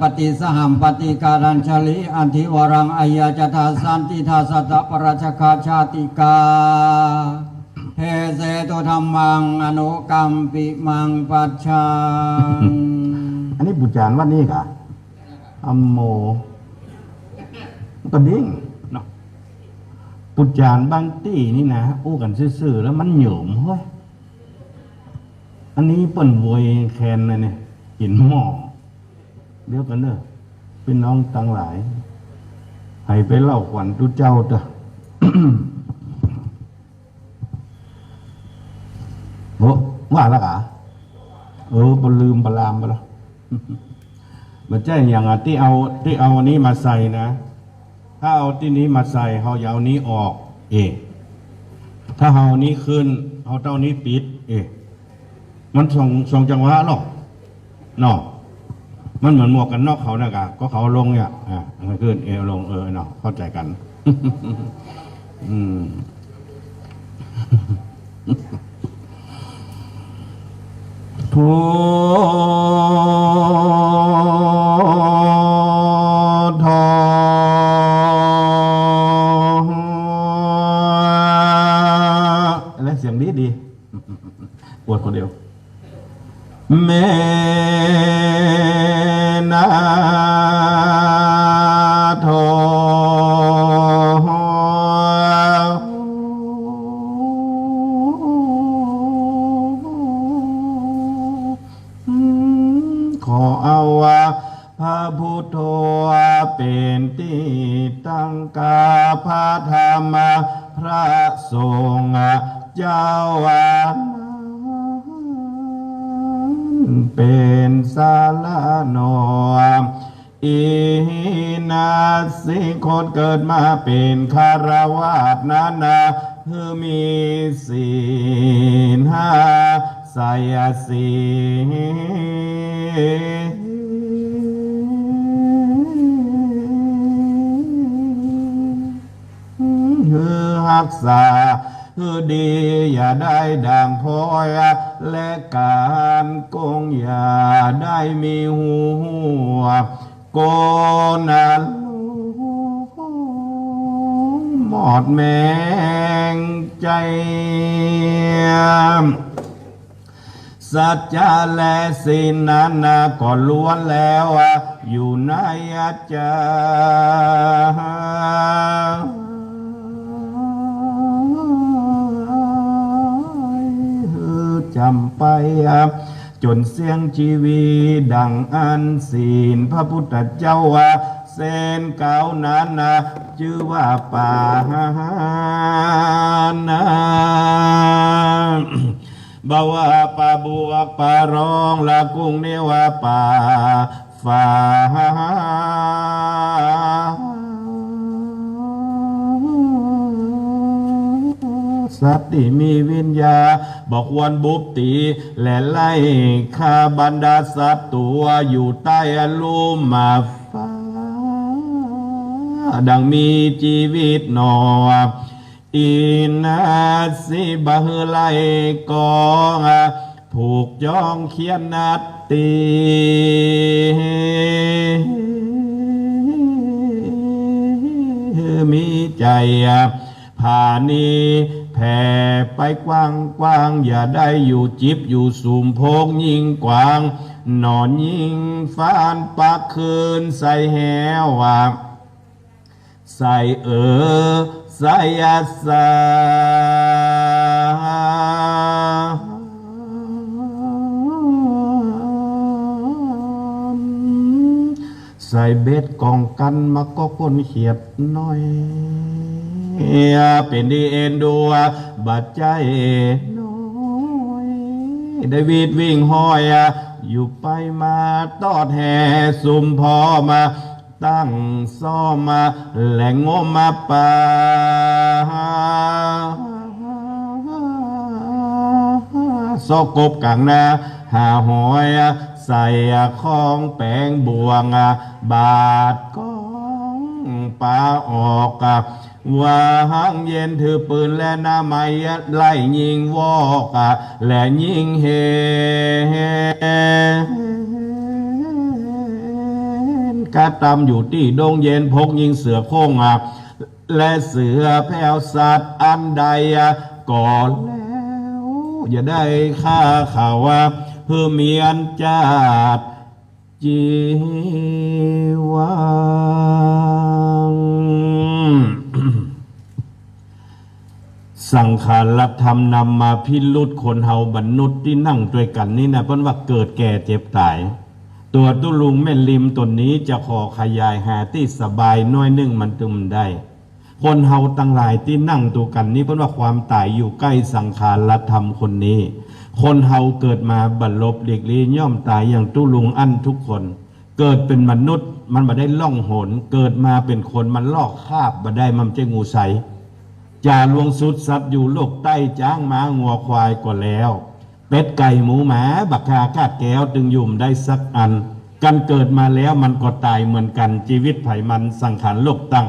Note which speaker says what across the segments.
Speaker 1: ปฏิสหัมปฏิการัญชลิอันทิวรังอายาจทาสันติทาสัตปราชคาชาติกาเทเสตุธรรมังอนุกรรมปิมังปัจชัง
Speaker 2: อันนี้บุจานวันนี้กะอัมโมก็ดิ้งเนาะปุจานบางตีนี่นะอู้กันซื่อๆแล้วมันเหยิมเฮ้ยอันนี้เปิ่นโวยแคนนะเนี่ยกินหม้อ เดี๋ยวกันเนอะเป็นน้องตังหลาย ให้ไปเล่าขวัญตุเจ้าเถอะโอ้ว่าล้วกะเออบลืมบลามไปแล้วมันใช่อย่างอะที่เอาที่เอาอันนี้มาใส่นะ ถ้าเอาที่นี้มาใส่เขาจะเอานี้ออก เอ ถ้าเอาอันนี้ขึ้นเอาเต้านี้ปิด เอ มันส่งส่งจังหวะหรอกเนาะ มันเหมือนหมวกกันนอกเขานะกะก็เขาลงเนี่ยอ่าขึ้นเอวลงเออเนาะเข้าใจกัน อืมพุทโธและเสียงดีดีปวดคนเดียว เมนาโทขอเอาว่าพระพุทโธเป็นที่ตั้งกาพระธรรมพระสงฆ์เจ้าวาด เป็นสาลานอมอีนาสิคนเกิดมาเป็นคารวาสนานาคือมีศีลห้าสายสีคือหักษาคือ ดีอย่าได้ดังพอย และการโกงอย่าได้มีหัวโกนาลูหมอดแมงใจสัจจะและสินนั้นนะก็ล้วนแล้วอะอยู่ในอาจาร ย์จำไปจนเสียงชีวีดังอันศีลพระพุทธเจ้าว่าเส้นเก่านั้นนะชื่อว่าป่านาบาว่าปาบัวป่ารองละกุ้งเนวาป่าฟ้า สัตว์ที่มีวิญญา บอกวันบุบตีและไล่ข้าบรรดาสัตว์ตัวอยู่ใต้อลูมาฟ้า ดังมีชีวิตหนออินาสิบะฮือไลกองผูกจองเขียนนัดตีมีใจผ่านี ผ่ไปกว้างกว้าง อย่าได้อยู่จิบอยู่สูมโพงยิงกว้าง นอนยิงฟานปักคืนใส่แหวางใส่เออใส่ยาสาใส่เบ็ดกองกันมาก็คนเขียดน้อย เป็นดีเอ็นดูบัดใจน้อยได้วีดวิ่งห้อยอยู่ไปมาตอดแห่สุมพอมาตั้งซ่อมาแหลงงมมาป่าซอกกบกลางนาหาหอยใส่ของแปงบวงบาดก้องปลาออก วาหังเย็นถือปืนและน้าไม้ไล่ยิงวอกและยิงเฮกาตำอยู่ที่ดงเย็นพกยิงเสือโค้งอะและเสือแผวสัตว์อันใดก่อนแล้วอย่าได้ฆ่าข่าวว่าเพื่อเมียนจาดจีวัง สังขารธรรมนำมาพิรุษคนเฮาบรรนุษย์ที่นั่งด้วยกันนี่นะเพราะว่าเกิดแก่เจ็บตาย ตัวตุลุงแม่ริมตนนี้จะขอขยายหาที่สบายน้อยนึ่งมันตึมได้ คนเฮาตั้งหลายที่นั่งตัวกันนี้เพราะว่าความตายอยู่ใกล้สังขารธรรมคนนี้ คนเฮาเกิดมาบรรลบเด็กลีย่อมตายอย่างตุลุงอั้นทุกคน เกิดเป็นมนุษย์มันมาได้ล่องหน เกิดมาเป็นคนมันลอกคาบมาได้มันจะงูใส จ่าลวงสุดสัตว์อยู่โลกใต้จ้างม้างัวควายก็แล้ว เป็ดไก่หมูหมา บักคากาดแก้วตึงยุ่มได้สักอัน กันเกิดมาแล้วมันก็ตายเหมือนกันชีวิตไผ่มันสังขารโลกตั้ง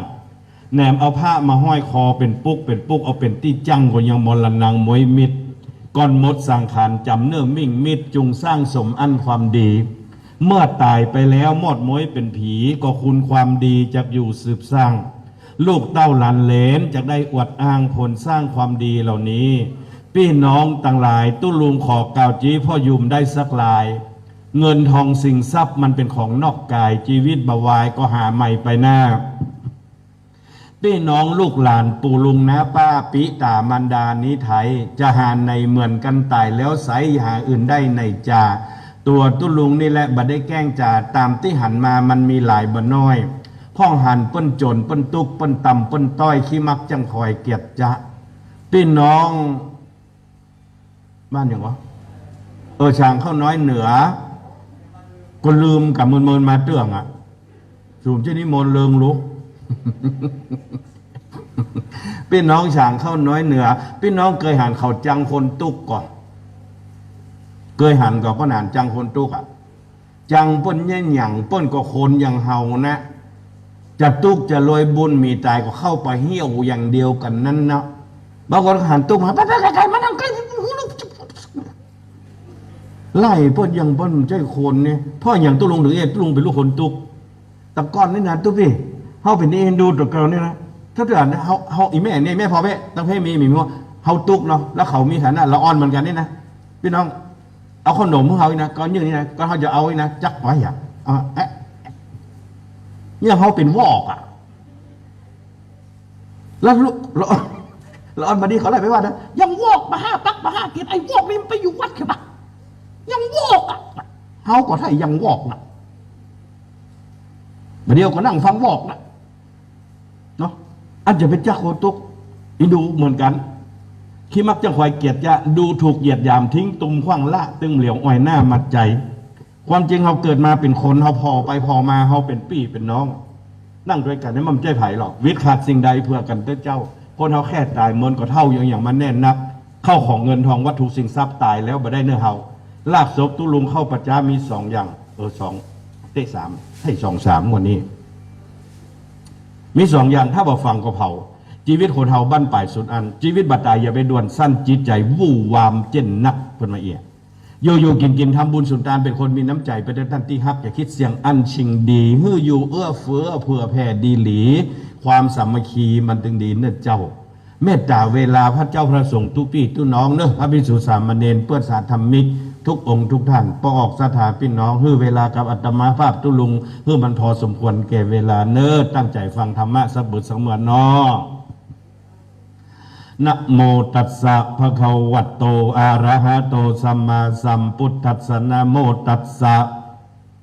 Speaker 2: แหนมเอาผ้ามาห้อยคอเป็นปุกเป็นปุกเอาเป็นที่จังก็ยังมลนังมวยมิดก่อนหมดสังขารจำเนื้อมิ่งมิดจุงสร้างสมอันความดี เมื่อตายไปแล้วมอดม้อยเป็นผีก็คุณความดีจะอยู่สืบสร้าง ลูกเต้าหลานเหลนจะได้อวดอ้างผลสร้างความดีเหล่านี้ พี่น้องต่างหลายตุ้ลุงขอกล่าวจีพ่อยุมได้สักลาย เงินทองสิ่งทรัพย์มันเป็นของนอกกายชีวิตบาวายก็หาใหม่ไปหน้าพี่น้องลูกหลานปู่ลุงนะป้าปิตามันดานี้ไทย จะหาในเหมือนกันตายแล้วใสหาอื่นได้ในจ่าตัวตุลุงนี่แหละบัดได้แกล้งจ่าตามที่หันมามันมีหลายบ่น้อย พ่องหันป้นโจนป้นตุกป้นต่ำป้นต้อยขี้มักจังคอยเกียรติจะพี่น้องบ้านอย่างวะเออช่างเข้าน้อยเหนือ ก็ลืมกับมืนมืนมาเตื้องอะสูบเช่นนี้มนเลิงลุกพี่น้องช่างเข้าน้อยเหนือ พี่น้องเคยหันเขาจังคนตุกก่อนเคยหันก็ก็นานจังคนตุกอะจังป้นแย่หยั่งป้นก็คนอย่างเฮานะ จะตุกจะรวยบุญมีตายก็เข้าไปเหี่ยวอย่างเดียวกันนั่นเนาะบางคนหันตุกมาไปไปไกลๆมานั่งใกล้ไล่เป้นอยังเป้นใจคนเนี่ยพ่ออย่างตุลุงหรือเอ็ตุลุงเป็นลูกคนตุกแตะก้อนนี่นะตุกพี่เฮาเป็นเอ็นดูตัวเก่าเนี่ยนะถ้าเกิดเฮาเฮาอีแม่เนี่ยแม่พอแม่ตั้งเพ่มีมีมั้งเฮาตุกเนาะแล้วเขามีฐานะละอ่อนเหมือนกันนี่นะพี่น้องเอาขนมของเขาอีนะก้อนอย่างนี้นะก็เขาจะเอาอีกนะจักไว้อะเอาแอะ เนี่ยเขาเป็นวอกอะ แล้วลูกแล้วแล้วอันมาดีเขาอะไรไปว่านะยังวอกมาห้าปักมาห้าเกียรไอ้วอกนี่มันไปอยู่วัดคือปะยังวอกอะเขาก็ไทยยังวอกนะมาเดียวก็นั่งฟังวอกนะเนาะอันจะเป็นเจ้าโคตุกอีดูเหมือนกันขี้มักจะคอยเกียรติยะดูถูกเหยียดยามทิ้งตุมขว้างละตึงเหลียวอ่อยหน้ามัดใจ ความจริงเขาเกิดมาเป็นคนเขาพอไปพอมาเขาเป็นปี้เป็นน้อง นั่งด้วยกันนี่มันไม่ใช่ไผ่หรอก วิทย์ขาดสิ่งใดเพื่อกันเต้เจ้า คนเขาแค่ตายเมินก็เท่าอย่างอย่างมันแน่นนัก เข้าของเงินทองวัตถุสิ่งทรัพย์ตายแล้วบ่ได้เนื้อเฮาลาบศพตุลุงเข้าประจามีสองอย่าง เออสองเต้สามให้สองสามวันนี้ มีสองอย่างถ้าบอกฟังก็เผาชีวิตคนเฮาบ้านป่ายสุดอัน ชีวิตบัดตายอย่าไปด่วนสั้นจิตใจวู่วามเจนนักเพิ่นมาเอีย โยโย่กินกินทำบุญสุนทานเป็นคนมีน้ำใจเป็นท่านที่ฮักอย่าคิดเสียงอันชิงดีฮื้ออยู่เอื้อเฟื้อเผื่อแผ่ดีหลี ความสามัคคีมันตึงดีเนื้อเจ้า เมตตาเวลาพระเจ้าพระสงฆ์ทุกพี่ทุกน้องเนอะพระภิกษุสามเณรเพื่อนสาธรรมิกทุกองค์ทุกท่านปออกสถานพี่น้องฮื้อเวลากับอัตมาภาพตุลุงฮื้อมันพอสมควรแก่เวลาเนอตั้งใจฟังธรรมะสักบุตรสักเมือนนอ นะโมตัสสะภะคะวะโตอะระหะโตสัมมาสัมพุทธัสสะนะโมตัสสะ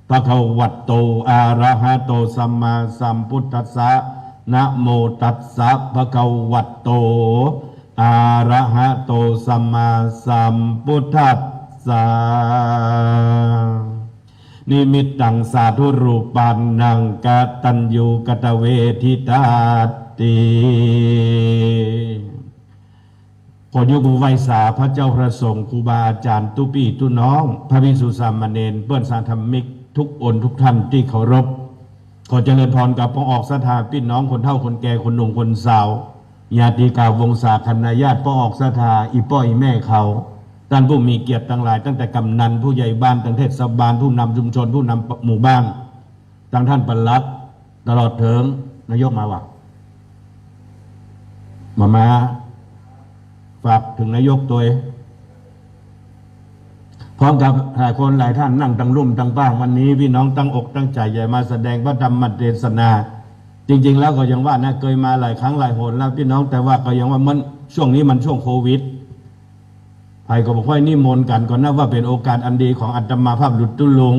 Speaker 2: ภะคะวะโตอะระหะโตสัมมาสัมพุทธัสสะนะโมตัสสะภะคะวะโตอะระหะโตสัมมาสัมพุทธัสสะนิมิตตังสาธุรูปันนังกตัญญูกตเวทิตาติ ขอยกมือไวสาพระเจ้าพระสงฆ์ครูบาอาจารย์ตุปีตุน้อง พระภิกษุสามเณรเพื่อนสาธรรมิก ทุกอนทุกท่านที่เคารพ ขอเจริญพรกับพระออกสถาพี่น้องคนเฒ่าคนแก่คนหนุ่มคนสาวญาติกาวงศาคณาญาติพ่อออกสถาอีป้ออีแม่เขาท่านผู้มีเกียรติทั้งหลาย ตั้งแต่กำนันผู้ใหญ่บ้านตั้งเทศบาลผู้นำชุมชนผู้นำหมู่บ้านตั้งท่านปลัดตลอดถึงนายกมาว่ามามา ฝากถึงนายกตัวเองพร้อมกับหลายคนหลายท่านนั่งตั้งรุ่มตั้งป้างวันนี้พี่น้องตั้งอกตั้งใจใหญ่มาแสดงพระธรรมเทศนา จริง ๆ แล้วก็ยังว่านะเคยมาหลายครั้งหลายหนแล้วพี่น้องแต่ว่าก็ยังว่ามันช่วงนี้มันช่วงโควิดไผ่ก็บอกว่านิมนต์กันก่อนนะว่าเป็นโอกาสอันดีของอัตมาภาพหลุดตุลุง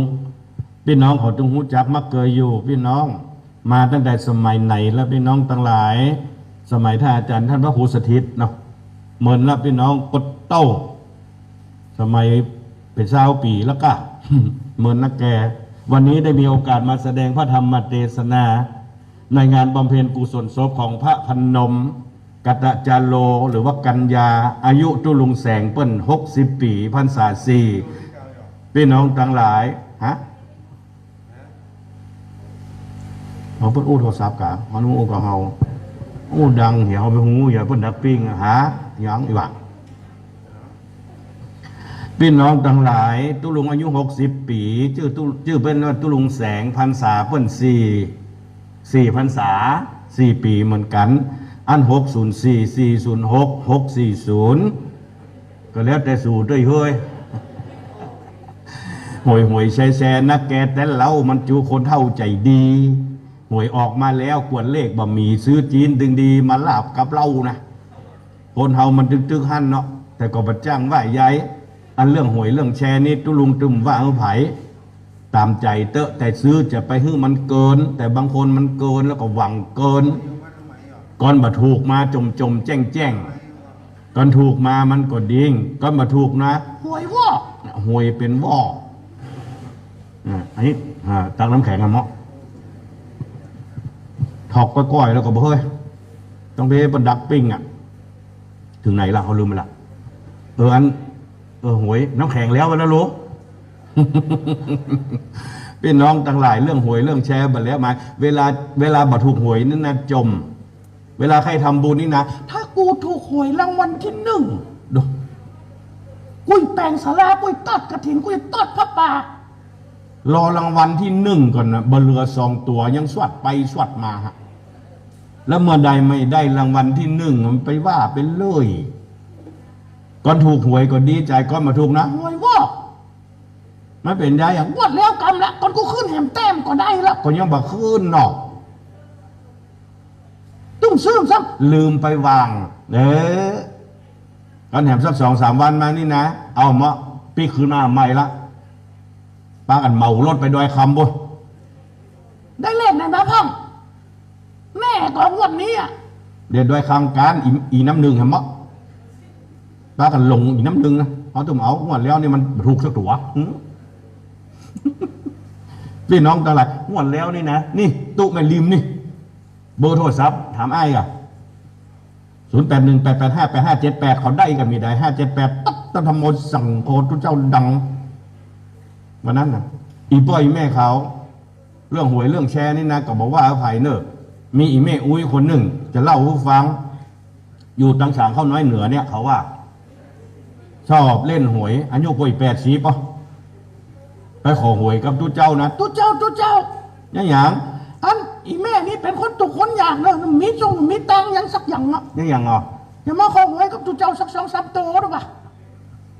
Speaker 2: พี่น้องขอต้องหูจักมักเกยอยู่ พี่น้องมาตั้งแต่สมัยไหนแล้วพี่น้องทั้งหลาย สมัยท่านอาจารย์ท่านพระครูสถิตเนาะ เหมือนแล้วพี่น้องกดเต้า สมัยเป็นเช้าปีแล้วก็เหมือนนักแก วันนี้ได้มีโอกาสมาแสดงพระธรรมเทศนา ในงานบำเพ็ญกุศลศพของพระพนมกัตจาโลหรือว่ากัญญา อายุตุลุงแสงเปิ้นหกสิบปีพรรษาสี่พี่น้องทั้งหลายฮะเอาเปิ้นอู้โทรศัพท์กะมันอู้กับเฮาอู้ดังเหี่ยวไปหูอย่าเปิ้นดักปิ้งอะหา ยังอีหวะพี่น้องทั้งหลาย ตุลุงอายุหกสิบปี ชื่อตุชื่อเป็นว่าตุลุงแสงพันษาเปิ้นสี่สี่พันษาสี่ปีเหมือนกัน อันหกศูนย์สี่สี่ศูนย์หกหกสี่ศูนย์ก็แล้วแต่สูตรด้วยเฮ้ยหวยหวยแชแชนักแกแต่เล่ามันจูคนเท่าใจดีหวยออกมาแล้วกวนเลขบะหมี่ซื้อจีนดึงดีมาลาบกับเล่านะ คนเฮามันตึกๆหั่นเนาะแต่ก็บัดจ้างว่าใหญ่อันเรื่องหวยเรื่องแชร์นี่ตุลุงตึมว่าเอาไผตามใจเตอะแต่ซื้อจะไปให้มันเกิน แต่บางคนมันเกินแล้วก็หวังเกินก่อนมาถูกมาจมจมแจ้งแจ้งก่อนถูกมามันก็ดิ้งก่อนมาถูกนะหวยวอกหวยเป็นวอกอะอันนี้ตักน้ำแข็งกันเนาะถอกก้อยๆแล้วก็เฮ้ยต้องไปบนดักปิ้งอะ ถึงไหนล่ะเขาลืมไปละเอออัน เออหวยน้ำแข็งแล้วไปแล้วรู้พี่น้องต่างหลายเรื่องหวยเรื่องแชร์บัดแล้วมา เวลาเวลาบัตรถูกหวยนั่นนะจม เวลาใครทำบุญนี่นะ
Speaker 3: ถ้ากูถูกหวยรางวัลที่หนึ่ง
Speaker 2: ดู
Speaker 3: กุยแปลงสารากุยตัดกระถินกุยตัดพระป่าร
Speaker 2: อรางวัลที่หนึ่งก่อนนะบนเรือสองตัวยังสวัดไปสวัดมาฮะ แล้วเมื่อใดไม่ได้รางวัลที่หนึ่งมันไปว่าเป็นเลยก่อนถูกหวยก็ดีใจก่อนมาถูกนะ
Speaker 3: หวยวอก
Speaker 2: ไม่เป็นได้อย่าง
Speaker 3: วดแล้วกำละก่อนกูขึ้นแหมแต้มก็ได้ละ
Speaker 2: ก็ยังบักขึ้นเนอก
Speaker 3: ตุ้มซื้อซ้ำ
Speaker 2: ลืมไปวางเด้อกันแถมสักสองสามวันมานี่นะ เอามาปีคืนมาใหม่ละป้ากันเมารถไปดอยคำบุ
Speaker 3: ได้เลขไหนมาพ่อง แม่ก่อนงวดนี้อะ
Speaker 2: เดี๋ยวดอยคำการอีอีน้ำหนึ่งเห็นมะป้ากันลงอีน้ำหนึ่งนะเอาตัวเอางวดแล้วนี่มันถูกสักตัวพี่น้องต่างหลายงวดแล้วนี่นะนี่ตู้แม่ริมนี่ เบอร์โทรศัพท์ถามไอ้อะศูนย์แปดหนึ่งแปดแปดห้าแปดห้าเจ็ดแปดเขาได้กันมีได้ห้าเจ็ดแปดตั๊ต้งทำโมดสั่งโคทุเจ้าดังวันนั้นนะอีป้อยแม่เขา เรื่องหวยเรื่องแชร์นี่นะก็บอกว่าอภัยเนอะ มีอีแม่อุ้ยคนหนึ่ง จะเล่าให้ฟัง อยู่ตังฉางเข้าน้อยเหนือเนี่ย เขาว่า ชอบเล่นหวยอายุป่วยแปดสีปะไปขอหวยกับทุเจ้านะ
Speaker 3: ตุเจ้าตุเจ้า
Speaker 2: ยังหยัง
Speaker 3: อันอีแม่นี่เป็นคนตุกคนอย่างเลยมีจงมีตังค์อยังสักอย่างอะ
Speaker 2: ยังหยังอะ
Speaker 3: อย่ามาขอหวยกับตุเจ้าสักสองสามตัวหรือเปล่า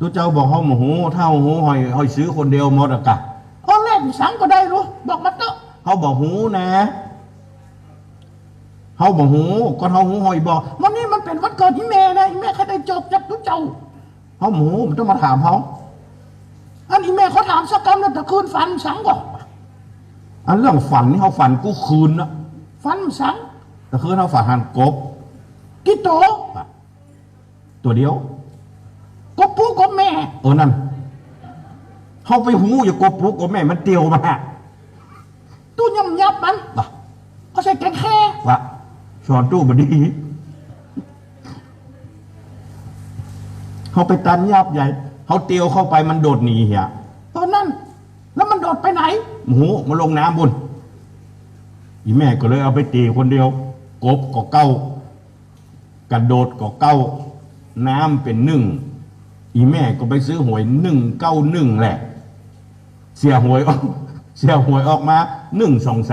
Speaker 2: ทุเจ้าบอกเขาโมโหเท่าหูหอยหอยซื้อคนเดียวหมดอะกะ
Speaker 3: พอแรกสังก็ได้รู้บอกมาเตอะ
Speaker 2: เขาบอกหูนะ เขาบอกหูก็เขาหูหอยบอก
Speaker 3: วันนี้มันเป็นวันเกิดอีแม่นะอีแม่แค่ได้จบจากตุเจ้า
Speaker 2: เขาหมูมันต้องมาถามเขา
Speaker 3: อันอีแม่เขาถามสักคำแล้วแต่คืนฝันสังก่อน
Speaker 2: อันเรื่องฝันนี่เขาฝันกู้คืนนะ
Speaker 3: ฝันสัง
Speaker 2: แต่คืนเขาฝันหันกบ
Speaker 3: กิโต
Speaker 2: ตัวเดียว
Speaker 3: กบปูกบแม่
Speaker 2: เออนั่นเขาไปหูอย่ากบปลุกกบแม่มันเตียวมา
Speaker 3: ตู้ยำยับมัน
Speaker 2: ว่ะ
Speaker 3: เขาใส่แกงแค่
Speaker 2: ว่ะ สอนตู้บดี เขาไปตันยับใหญ่ เขาเตียวเข้าไปมันโดดหนีเหีย
Speaker 3: ตอนนั้น แล้วมันโดดไปไหน
Speaker 2: หมูมาลงน้ำบนอีแม่ก็เลยเอาไปตีคนเดียว กบก็เก้ากระโดดก็เก้า น้ำเป็นหนึ่ง อีแม่ก็ไปซื้อหวยหนึ่งเก้าหนึ่งแหละ เสียหวยออก เสียหวยออกมาหนึ่งสองสาม